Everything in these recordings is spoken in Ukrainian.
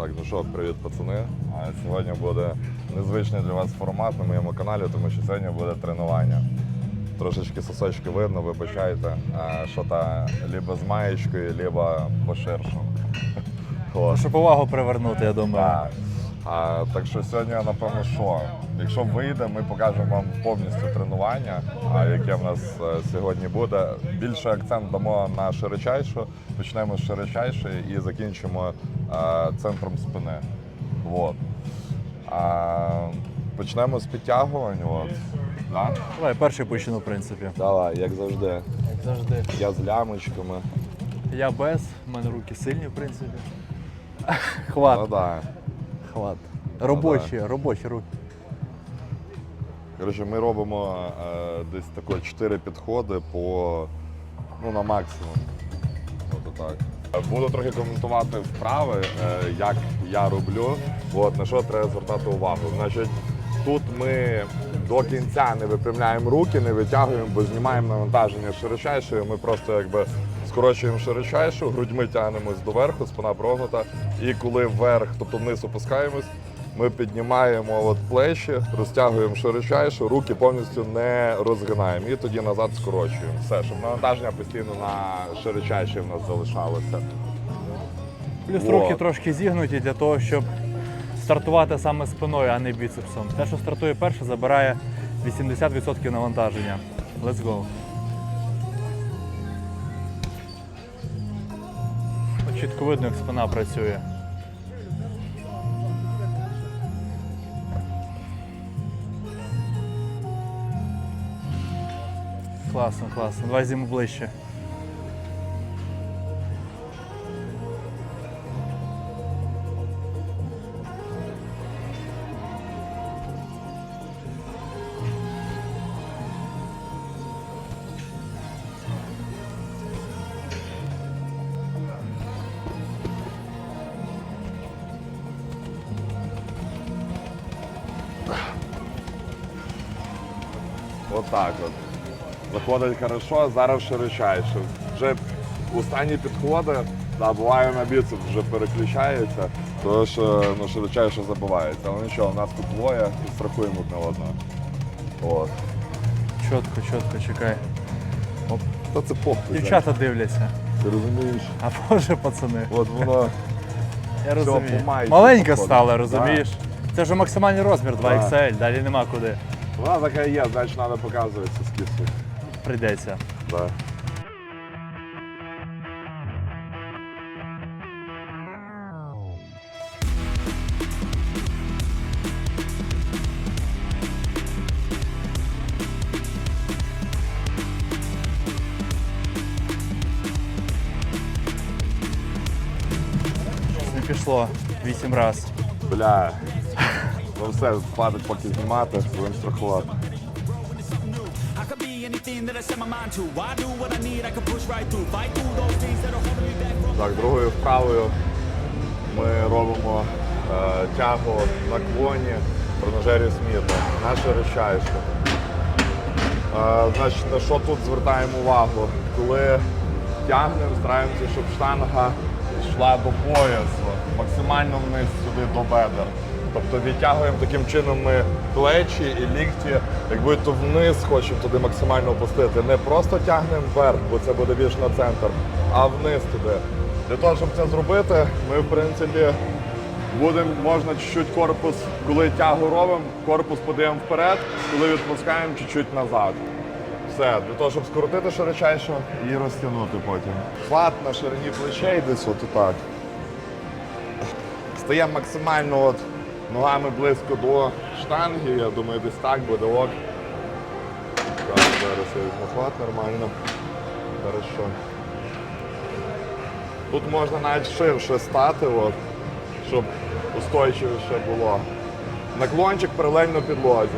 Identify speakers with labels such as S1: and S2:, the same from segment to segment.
S1: Так, ну що, привіт, пацани. А Сьогодні буде незвичний для вас формат на моєму каналі, тому що сьогодні буде тренування. Трошечки сосочки видно, вибачайте, що та либо з маєчкою, либо поширшу. От.
S2: Щоб увагу привернути, я думаю.
S1: Так. А, так що сьогодні, напевно, що? Якщо вийде, ми покажемо вам повністю тренування, а, яке в нас е, сьогодні буде. Більше акцент дамо на широчайшу. Почнемо з широчайшої і закінчимо е, центром спини. От. А, почнемо з підтягувань. От. Да?
S2: Давай перший почну, в принципі.
S1: Давай, як завжди.
S2: Як завжди.
S1: Я з лямочками.
S2: Я без, в мене руки сильні, в принципі.
S1: Ну, да.
S2: Хват. Робочі, робочі руки.
S1: Коротше, ми робимо е, десь тако 4 підходи по ну, на максимум. От так. Буду трохи коментувати вправи, е, як я роблю. От, на що треба звертати увагу. Значить, тут ми до кінця не випрямляємо руки, не витягуємо, бо знімаємо навантаження широчайшою. Ми просто якби скорочуємо широчайшу, грудьми тягнемось доверху, спина прогнута. І коли вверх, тобто вниз опускаємось, ми піднімаємо от плечі, розтягуємо широчайшу, руки повністю не розгинаємо і тоді назад скорочуємо. Все, щоб навантаження постійно на широчайші в нас залишалося.
S2: Плюс
S1: Вот.
S2: руки трошки зігнуті для того, щоб стартувати саме спиною, а не біцепсом. Те, що стартує перше, забирає 80% навантаження. Let's go. Чітко видно, як спина працює. Класно, класно. Давай зіму ближче.
S1: Заходить хорошо, зараз широчайше. Вже останні підходи, да, буває на біцепс вже переключається, тому що ну, широчайше забувається. Але нічого, у нас тут двоє і страхуємо одне одного. От.
S2: Чітко, чітко, чекай.
S1: Оп. Та це похуй.
S2: Дівчата дивляться.
S1: Ти розумієш?
S2: А боже, пацани.
S1: От воно.
S2: Я розумію.
S1: по
S2: Маленька стала, розумієш? Це вже максимальний розмір 2XL, далі нема куди.
S1: Вона така є, значить треба показувати скіси.
S2: Прийдеться.
S1: Да.
S2: Не пішло 8 разів.
S1: Бля. Ну все, хватить поки знімати, будемо страхувати.
S3: Could be anything that I set my mind to. I do what I need, I can push right through. Fight through those things that are holding me back from.
S1: Так, другою вправою ми робимо е, тягу на клоні тренажері Сміта, на широчайшу. Е, значить, на що тут звертаємо увагу? Коли тягнемо, стараємося, щоб штанга йшла до поясу, максимально вниз сюди до бедер. Тобто відтягуємо таким чином ми плечі і лікті, як будь-то вниз хочемо туди максимально опустити. Не просто тягнемо вверх, бо це буде більш на центр, а вниз туди. Для того, щоб це зробити, ми в принципі будемо, можна чуть-чуть корпус, коли тягу робимо, корпус подаємо вперед, коли відпускаємо чуть-чуть назад. Все, для того, щоб скоротити широчайше і розтягнути потім. Хват на ширині плечей десь от отак. Стаємо максимально от ногами близько до штанги, я думаю, десь так буде ок. Так, зараз я візьму хват нормально. Хорошо. Тут можна навіть ширше стати, от, щоб устойчивіше було. Наклончик паралельно підлозі.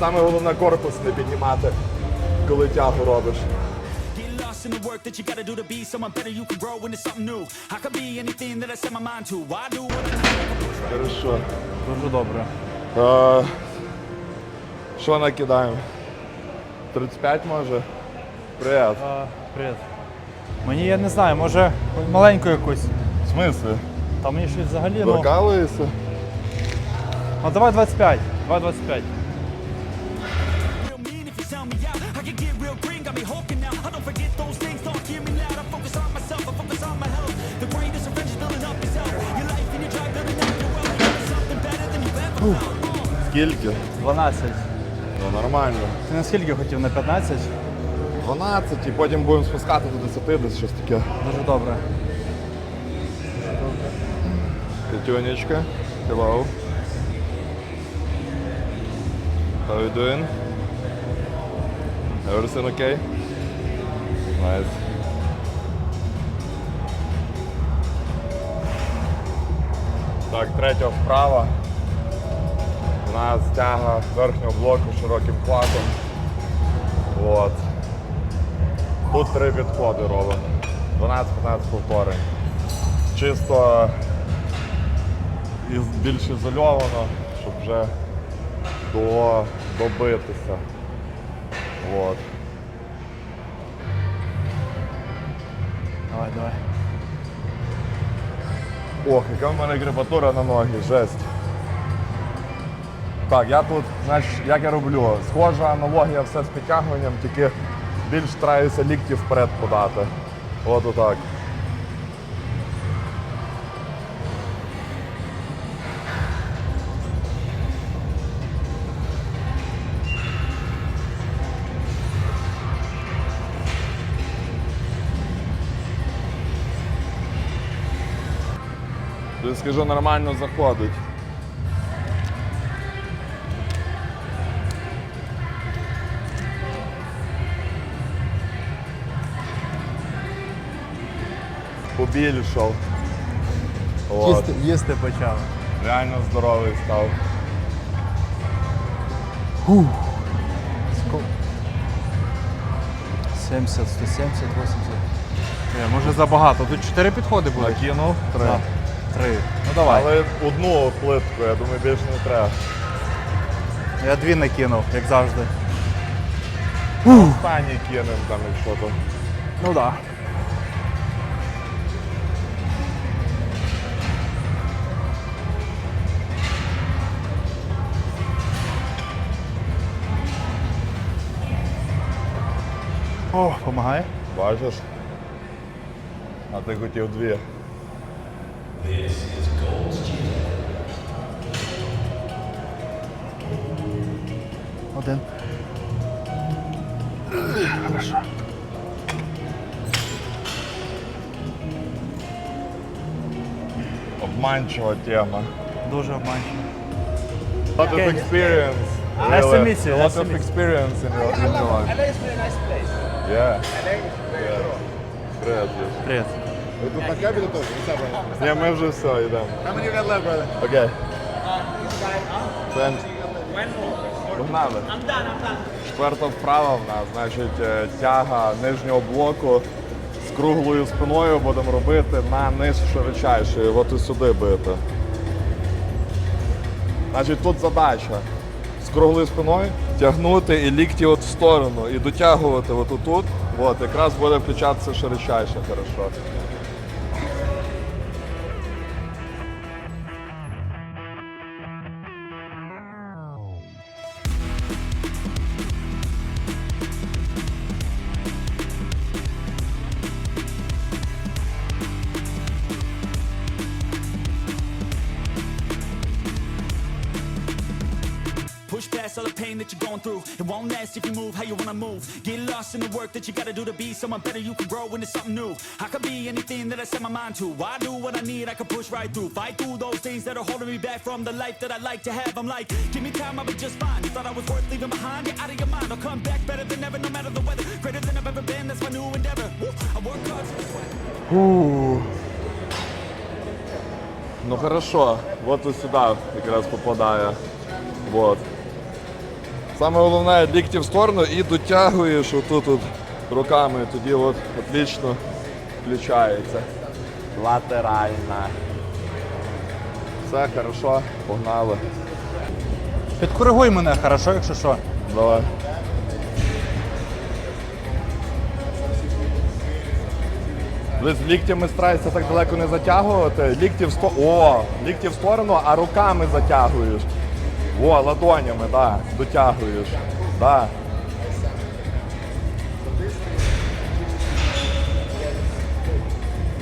S1: Саме головне корпус не піднімати, коли тягу робиш.
S3: Get lost in the work that you gotta do to be someone better. You can grow into something new. I could be anything that I set my mind to. I do what I.
S1: Хорошо.
S2: Дуже добре.
S1: Е, Що накидаємо? 35 може? Привіт.
S2: А, привіт. Мені я не знаю, може маленьку якусь.
S1: В смислі?
S2: Та мені щось взагалі. Ну,
S1: Доркалуєшся?
S2: ну давай 25. Давай 25.
S1: Скільки?
S2: 12.
S1: Ну нормально.
S2: Ти на скільки хотів? На 15?
S1: 12 і потім будемо спускати до 10 десь щось таке.
S2: Дуже добре.
S1: Петюнечка. Hello. How you doing? Everything okay? Nice. Так, третя вправа. У нас тяга верхнього блоку широким хватом. От. Тут три підходи робимо. 12-15 повторень. Чисто і більш ізольовано, щоб вже до, добитися. От.
S2: Давай, давай.
S1: Ох, яка в мене грибатура на ноги, жесть. Так, я тут, значить, як я роблю? Схожа аналогія все з підтягуванням, тільки більш стараюся лікті вперед подати. От отак. Ти скажи, нормально заходить. Побільшав. От.
S2: Їсти, їсти почав.
S1: Реально здоровий став.
S2: Сколько? 70, 170, 80. Не, може забагато. Тут 4 підходи будуть.
S1: Накинув три.
S2: Так. Три. Ну давай.
S1: Але одну плитку, я думаю, більше не треба.
S2: Я дві накинув, як завжди.
S1: Останній кинем там, якщо то.
S2: Ну так. Да. О, помагає.
S1: Бачиш? А ти хотів дві.
S2: Один. Хорошо.
S1: Обманчива тема.
S2: Дуже обманчиво.
S1: A lot of experience.
S2: Nice to meet you,
S1: lot of experience in your, in your life.
S4: Cool.
S1: Привет,
S4: my capital too. What's up, brother?
S1: Ні, ми вже все, йдемо.
S4: How many got left, brother?
S1: Окей. Thanks. Погнали. Четверта вправа в нас, значить, е, тяга нижнього блоку з круглою спиною будемо робити на низ широчайший, от і сюди бити. Значить, тут задача з круглою спиною тягнути і лікті от в сторону і дотягувати от отут. От, якраз буде включатися широчайше хорошо.
S3: past all the pain that you're going through. It won't last if you move how you wanna move. Get lost in the work that you gotta do to be someone better. You can grow into something new. I could be anything that I set my mind to. I do what I need, I can push right through. Fight through those things that are holding me back from the life that I like to have. I'm like, give me time, I'll be just fine. Thought I was worth leaving behind. Get out of your mind, I'll come back better than ever, no matter the weather. Greater than I've ever been, that's my new endeavor. Woo, I work hard to sweat.
S1: Ну хорошо, от і сюди якраз попадає. Вот. Саме головне лікті в сторону і дотягуєш отут от руками, тоді от отлично включається. Латеральна. Все хорошо, погнали.
S2: Підкоригуй мене, хорошо, якщо що.
S1: Давай. Ви з ліктями стараєшся так далеко не затягувати. Лікті в сто... О, лікті в сторону, а руками затягуєш. О, ладонями, да, дотягуєш. Да.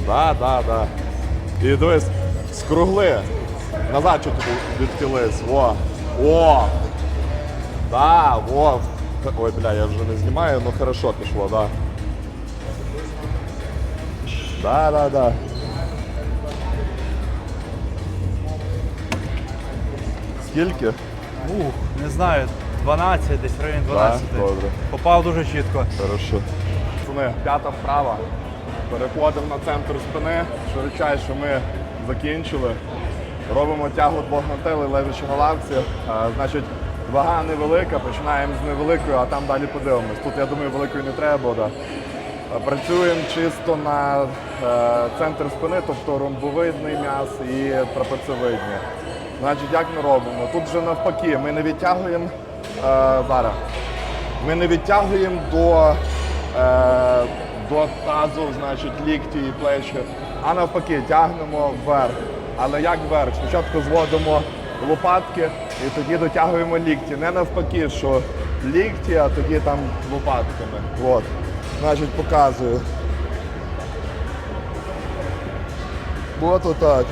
S1: Да, да, да. І дивись, скругли. Назад чуть відхились. О. О! Да, во. Ой, бля, я вже не знімаю, ну хорошо пішло, да. Да, да, да. Скільки?
S2: Ух, не знаю, 12, десь в районі 12.
S1: Да, добре.
S2: Попав дуже чітко.
S1: Хорошо. Пацани, п'ята вправа. Переходимо на центр спини. Швидчайше ми закінчили. Робимо тягу двох гантелей лежачи на лавці. А, значить, вага невелика, починаємо з невеликої, а там далі подивимось. Тут, я думаю, великої не треба буде. А, Працюємо чисто на е, центр спини, тобто ромбовидний м'яз і трапецевидні. Значить, як ми робимо? Тут вже навпаки, ми не відтягуємо е, зараз. Ми не відтягуємо до, е, до тазу, значить, лікті і плечі, а навпаки, тягнемо вверх. Але як вверх? Спочатку зводимо лопатки і тоді дотягуємо лікті. Не навпаки, що лікті, а тоді там лопатками. От. Значить, показую. От отак.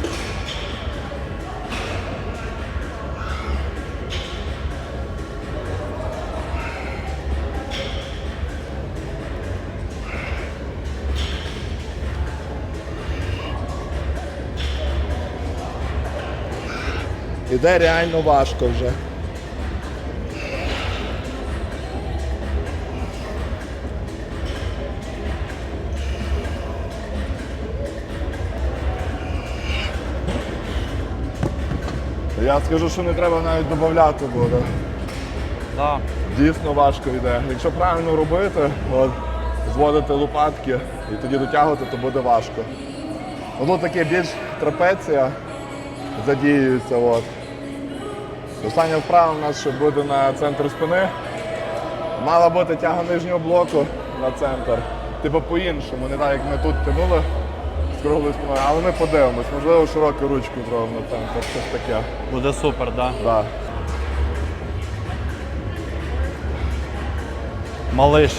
S1: Іде реально важко вже. Я скажу, що не треба навіть додати буде.
S2: Да.
S1: Дійсно важко йде. Якщо правильно робити, от, зводити лопатки і тоді дотягувати, то буде важко. Воно таке більш трапеція задіюється. От. Остання вправа у нас ще буде на центр спини. Мала бути тяга нижнього блоку на центр. Типу по-іншому, не так, як ми тут тянули з круглою спиною, але ми подивимось, можливо, широку ручку зробимо на центр, щось таке.
S2: Буде супер, да.
S1: Да.
S2: Малиш.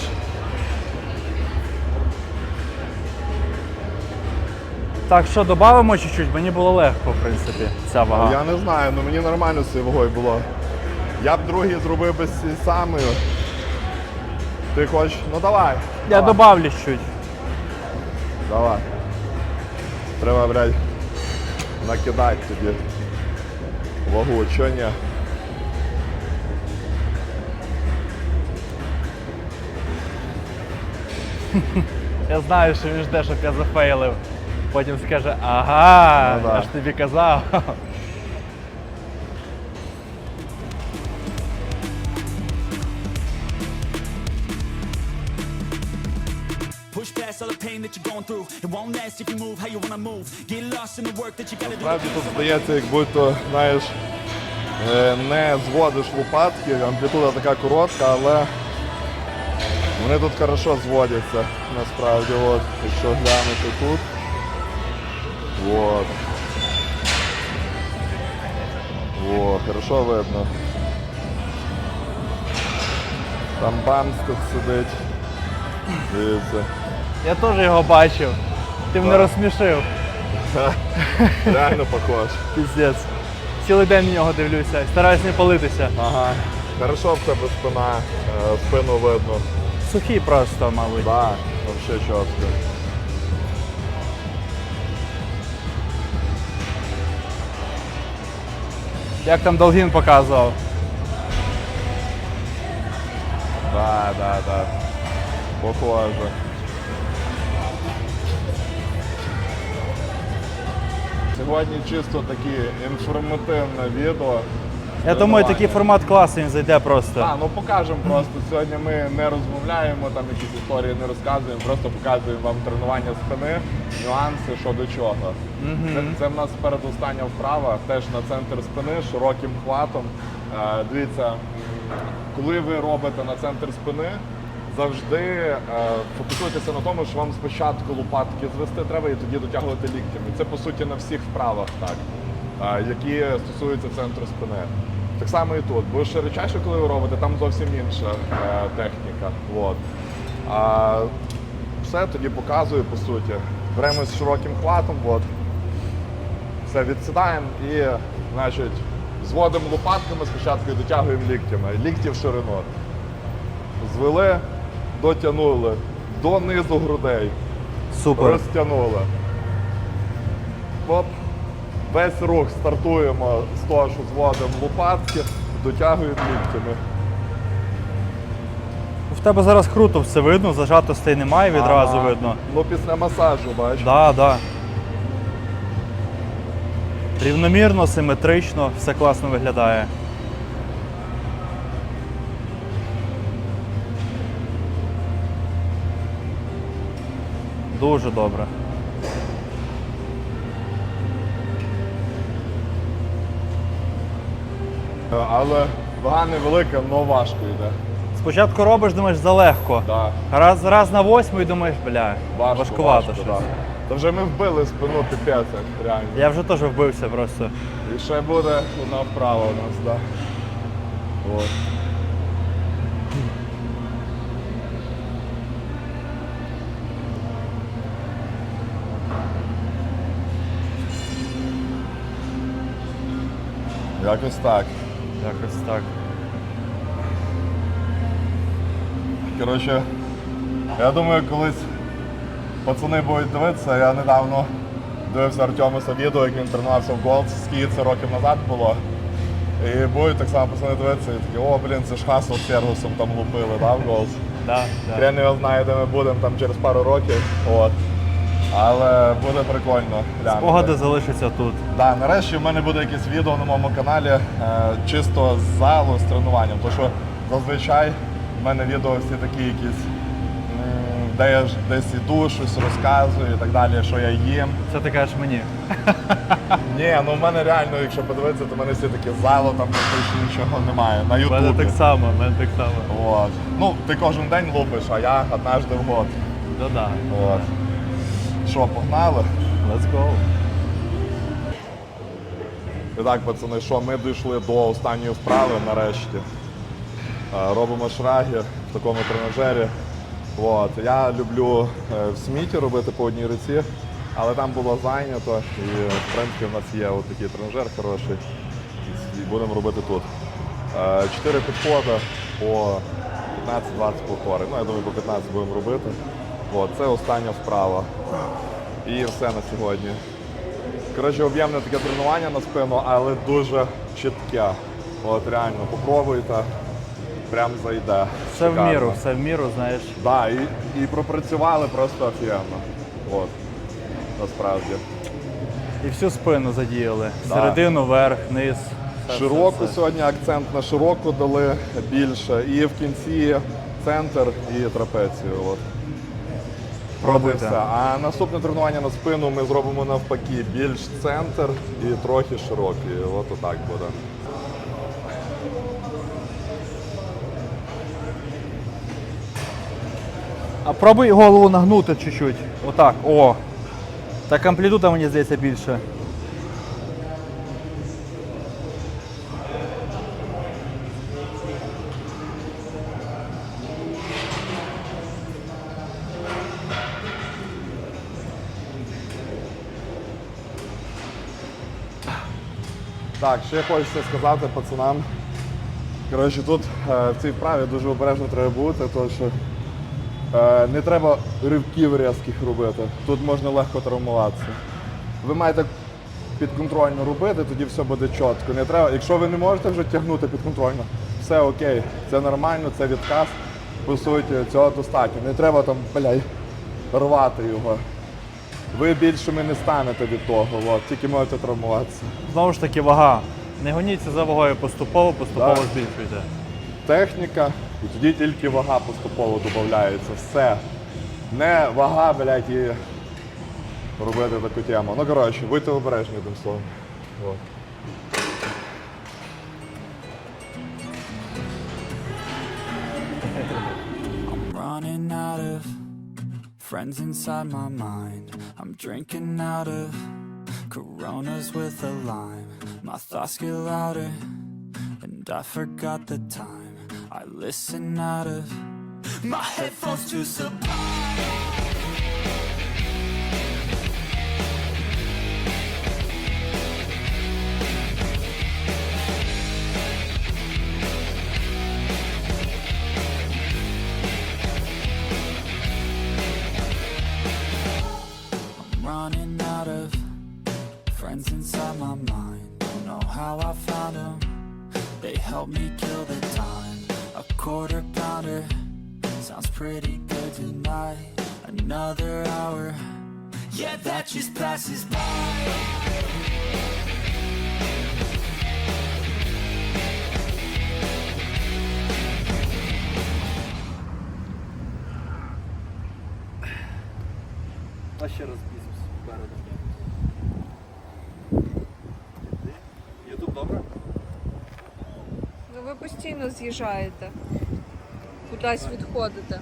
S2: Так, що, додамо чуть-чуть? Мені було легко, в принципі, ця вага.
S1: Я не знаю, ну мені нормально з цією вагою було. Я б другий зробив би з цією самою. Ти хочеш? Ну давай.
S2: Я
S1: давай.
S2: добавлю чуть.
S1: Давай. Треба, блядь, накидати тобі вагу, чого ні?
S2: Я знаю, що він жде, щоб я зафейлив. Потім скаже, ага,
S1: Ну да.
S2: я ж тобі казав.
S1: Насправді тут здається, як будь-то, знаєш, е, не зводиш лопатки, амплітуда така коротка, але вони тут хорошо зводяться, насправді, от, якщо глянути тут. Вот. О, хорошо видно. Там бамс тут сидить. Дивіться.
S2: Я теж його бачив. Ти мене розсмішив.
S1: Реально похож.
S2: Піздець. Цілий день на нього дивлюся. Стараюсь не палитися.
S1: Ага. Хорошо в тебе спина, е, спину видно.
S2: Сухий просто, мабуть.
S1: Да, вообще четко.
S2: Як там Долгін показував.
S1: Да, да, да. Похоже. Сьогодні чисто такі інформативне відео.
S2: Я думаю, такий формат класний він зайде просто.
S1: Так, ну покажемо просто. Сьогодні ми не розмовляємо, там якісь історії не розказуємо, просто показуємо вам тренування спини, нюанси, що до чого. Це, це в нас передостання вправа, теж на центр спини, широким хватом. Е, дивіться, коли ви робите на центр спини, завжди е, фокусуйтеся на тому, що вам спочатку лопатки звести треба і тоді дотягувати ліктями. Це по суті на всіх вправах так, які стосуються центру спини. Так само і тут. Бо широчайше, коли ви робите, там зовсім інша е, техніка. От. А все тоді показую по суті. Беремо з широким хватом, от. все відсідаємо і значить, зводимо лопатками спочатку і дотягуємо ліктями. Лікті в ширину. Звели, дотягнули до низу грудей.
S2: Супер.
S1: Розтягнули. Оп. Весь рух стартуємо з того, що зводимо лопатки, дотягуємо ліктями.
S2: В тебе зараз круто все видно, зажатостей немає, відразу
S1: Ага.
S2: видно.
S1: Ну після масажу, бачиш.
S2: Да, да. Рівномірно, симетрично, все класно виглядає. Дуже добре.
S1: Але вага невелика, але важко йде.
S2: Спочатку робиш, думаєш, залегко.
S1: Да.
S2: Раз, раз на восьму і думаєш, бля,
S1: Важко,
S2: важкувато
S1: важко,
S2: щось.
S1: Да. Та вже ми вбили спину піпець, реально.
S2: Я вже теж вбився просто.
S1: І ще буде одна вправа у нас, так. Да. От. Якось так.
S2: Якось так.
S1: Коротше, я думаю, колись пацани будуть дивитися. Я недавно дивився Артемуса відео, як він тренувався в Голд, скільки це років назад було. І будуть так само пацани дивитися і такі, о, блін, це ж Хасл з Фергусом там лупили, да, в Голд.
S2: Да, да.
S1: Хрен його знає, де ми будемо там через пару років. От. Але буде прикольно. глянути.
S2: Спогади залишаться тут.
S1: Да, нарешті в мене буде якесь відео на моєму каналі е, чисто з залу, з тренуванням. Тому що зазвичай в мене відео всі такі якісь, м, де я ж десь іду, щось розказую і так далі, що я їм.
S2: Це ти кажеш мені.
S1: Ні, ну в мене реально, якщо подивитися, то в мене всі такі залу, там практично нічого немає. На
S2: У мене
S1: Ютубі.
S2: так само, у мене так само.
S1: От. Ну, ти кожен день лупиш, а я однажды в год.
S2: Да-да.
S1: От. Що, погнали?
S2: Let's go.
S1: І так, пацани, що ми дійшли до останньої вправи нарешті. Е, Робимо шраги в такому тренажері. От. Я люблю е, в сміті робити по одній руці, але там було зайнято. І в принципі в нас є такий тренажер хороший. І будемо робити тут. Е, Чотири підходи по 15-20 повтори. Ну, я думаю, по 15 будемо робити. От. Це остання вправа. І все на сьогодні. Коротше, об'ємне таке тренування на спину, але дуже чітке. От реально, попробуйте, прям зайде.
S2: Все в міру, все в міру, знаєш.
S1: Да, і, і пропрацювали просто офігенно. От. Насправді.
S2: І всю спину задіяли.
S1: Да.
S2: Середину, верх, низ. Все,
S1: Широку
S2: все, все.
S1: сьогодні акцент на широку дали більше. І в кінці центр і трапецію. От. Все. А наступне тренування на спину ми зробимо навпаки більш центр і трохи широкий. От отак буде.
S2: А пробуй голову нагнути чуть-чуть. Отак. О. Так амплітуда, мені здається, більше.
S1: Так, ще хочеться сказати пацанам. Коротше, тут е, в цій вправі дуже обережно треба бути, тому що е, не треба ривків різких робити. Тут можна легко травмуватися. Ви маєте підконтрольно робити, тоді все буде чітко. Не треба, якщо ви не можете вже тягнути підконтрольно, все окей, це нормально, це відказ. По суті, цього достатньо. Не треба там, бляй, рвати його. Ви більшими не станете від того, от, тільки можете травмуватися.
S2: Знову ж таки, вага. Не гоніться за вагою поступово, поступово
S1: Так.
S2: збільшуйте.
S1: Техніка, і тоді тільки вага поступово додається. Все. Не вага, блядь, і робити таку тему. Ну, коротше, будьте обережні тим словом. От.
S3: Friends inside my mind. I'm drinking out of coronas with a lime. My thoughts get louder, and I forgot the time. I listen out of my headphones to supply. Pretty good tonight. Another hour, yeah, that just passes by.
S2: А ще раз бізнес передом. Ютуб добре?
S5: Ну ви постійно з'їжджаєте. Кудись відходите.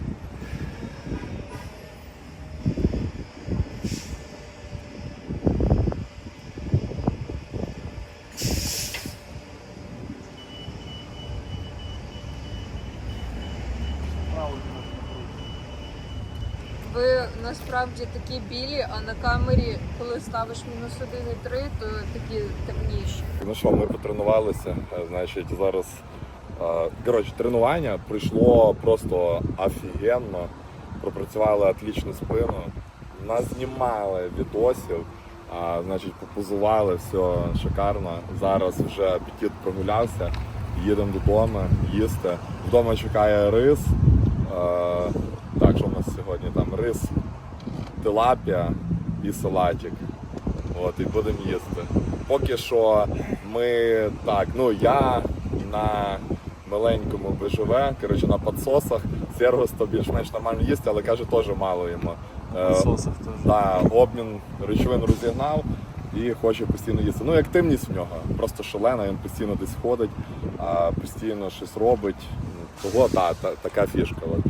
S5: Ви насправді такі білі, а на камері, коли ставиш мінус 1,3, то такі темніші.
S1: Ну що, ми потренувалися. Е, Значить, зараз е, коротше, тренування пройшло просто офігенно. Пропрацювали отлічну спину. Назнімали відосів, а, значить, попозували, все шикарно. Зараз вже апетит прогулявся. Їдемо додому, їсти. Вдома чекає рис. Е, Так, що в нас сьогодні там рис, тилапія і салатик. От, і будемо їсти. Поки що ми так, ну я на маленькому БЖВ, коротше, на підсосах. Сергос то більш-менш нормально їсть, але каже, теж мало йому. Е,
S2: Підсосах теж.
S1: Да, обмін речовин розігнав і хоче постійно їсти. Ну і активність в нього просто шалена, він постійно десь ходить, постійно щось робить. Того та, та, така фішка. От.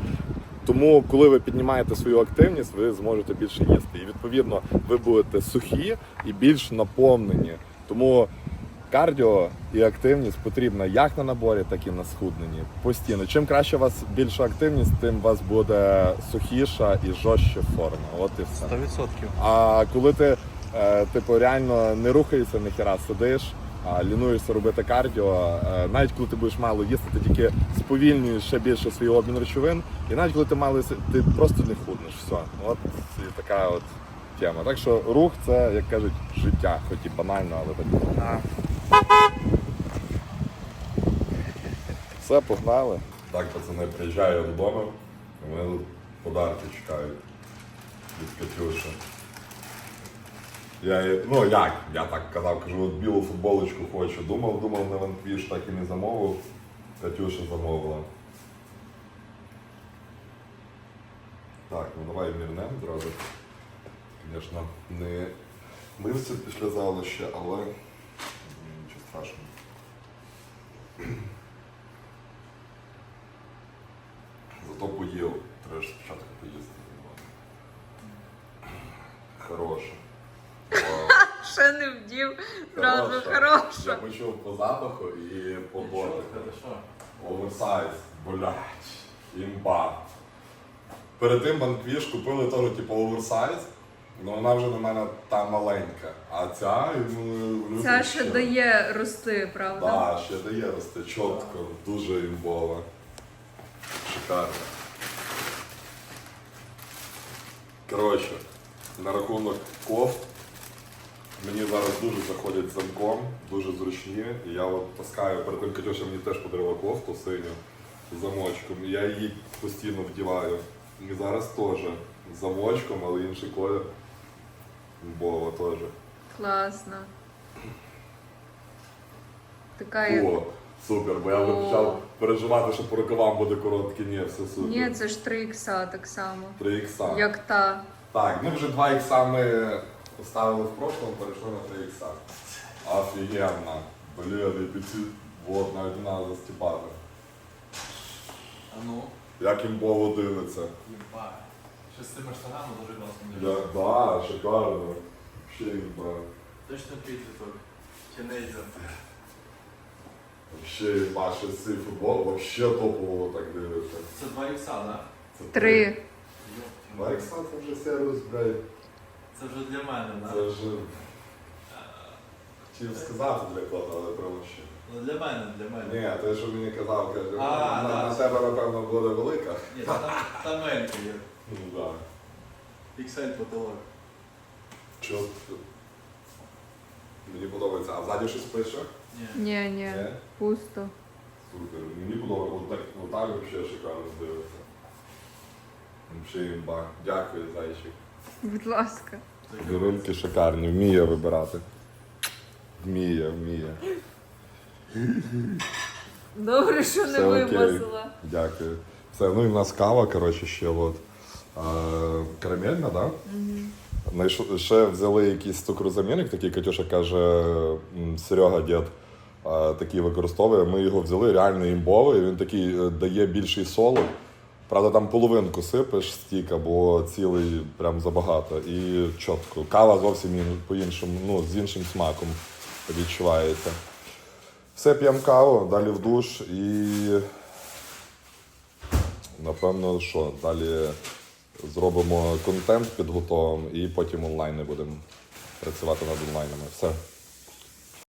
S1: Тому, коли ви піднімаєте свою активність, ви зможете більше їсти. І відповідно ви будете сухі і більш наповнені. Тому кардіо і активність потрібна як на наборі, так і на схудненні. Постійно. Чим краще у вас більша активність, тим у вас буде сухіша і жорстче форма. От і все.
S2: 100%.
S1: А коли ти е, типу реально не рухаєшся ніхера, сидиш, лінуєшся робити кардіо, е, навіть коли ти будеш мало їсти, ти тільки сповільнюєш ще більше свій обмін речовин, і навіть коли ти мало їсти, ти просто не худнеш. Все. От і така от тема. Так що рух це, як кажуть, життя, хоч і банально, але так. Все, погнали. Так, пацани, приїжджаю додому, і мене подарки чекають від Катюші. Я, ну як, я так казав, кажу, от білу футболочку хочу. Думав, думав на ванквіш, так і не замовив. Катюша замовила. Так, ну давай мірнем зразу. Звісно, не мився після залу ще, але нічого страшного.
S5: Вдів, зразу
S1: Я
S5: хороша.
S1: почув по запаху і по дотику. Оверсайз, блядь, імба. Перед тим банквіш купили теж типу оверсайз, але вона вже на мене та маленька. А ця ну,
S5: Ця ще дає рости, правда?
S1: Так, ще дає рости чітко, дуже імбова. Шикарно. Коротше, на рахунок кофт. Мені зараз дуже заходять замком, дуже зручні. І я от таскаю, перед тим Катюша мені теж подарила кофту синю з замочком. І я її постійно вдіваю. І зараз теж з замочком, але інший колір. Імбова теж.
S5: Класно. Така як.
S1: О, супер, бо я вже
S5: О.
S1: почав переживати, що по рукавам буде коротке. Ні, все супер.
S5: Ні, це ж 3 ікса так само.
S1: 3 ікса.
S5: Як та.
S1: Так, ми вже 2 ікса ми поставили в прошлому, перейшли на 3 ікса. Офігенно. Блін, апетит. Вот, навіть не треба застіпати.
S2: А ну,
S1: Як їм Богу дивиться.
S2: їба. Ще з цими штанами дуже класно.
S1: Я, да, шикарно. Ще їм,
S2: Точно підліток. Тінейзер.
S1: Вообще, Маша, цей футбол вообще топово так дивиться.
S2: Це два ікса, так?
S1: Це
S5: 3.
S1: Два ікса це вже сервіс, блядь.
S2: Це вже для мене, так?
S1: Це вже... Хотів сказати для кота, але промовчив.
S2: Ну для мене, для мене.
S1: Ні, те, що мені казав, каже,
S2: А,
S1: на,
S2: да.
S1: на тебе, напевно, буде велика.
S2: Ні, там, там менька є.
S1: Ну так.
S2: XL потолок.
S1: Чого? Мені подобається. А ззаді щось пише?
S2: Ні.
S5: Ні, ні, пусто.
S1: Супер. Мені подобається. От так, отак взагалі шикарно дивиться. Взагалі імба. Дякую, зайчик.
S5: Будь ласка.
S1: Подарунки шикарні, вміє вибирати. Вміє, вміє.
S5: Добре, що не
S1: Все окей.
S5: вимазала.
S1: Дякую. Все, ну і в нас кава, коротше, ще от. Е, карамельна, так? Да? Ще взяли якийсь цукрозамінник, такий Катюша каже, м, Серега дід е, такий використовує. Ми його взяли, реально імбовий. Він такий е, дає більший солод. Правда, там половинку сипеш стіка, бо цілий прям забагато. І чітко. Кава зовсім по-іншому, ну, з іншим смаком відчувається. Все п'ємо каву, далі в душ і напевно, що далі зробимо контент, підготовимо і потім онлайни будемо працювати над онлайнами. Все.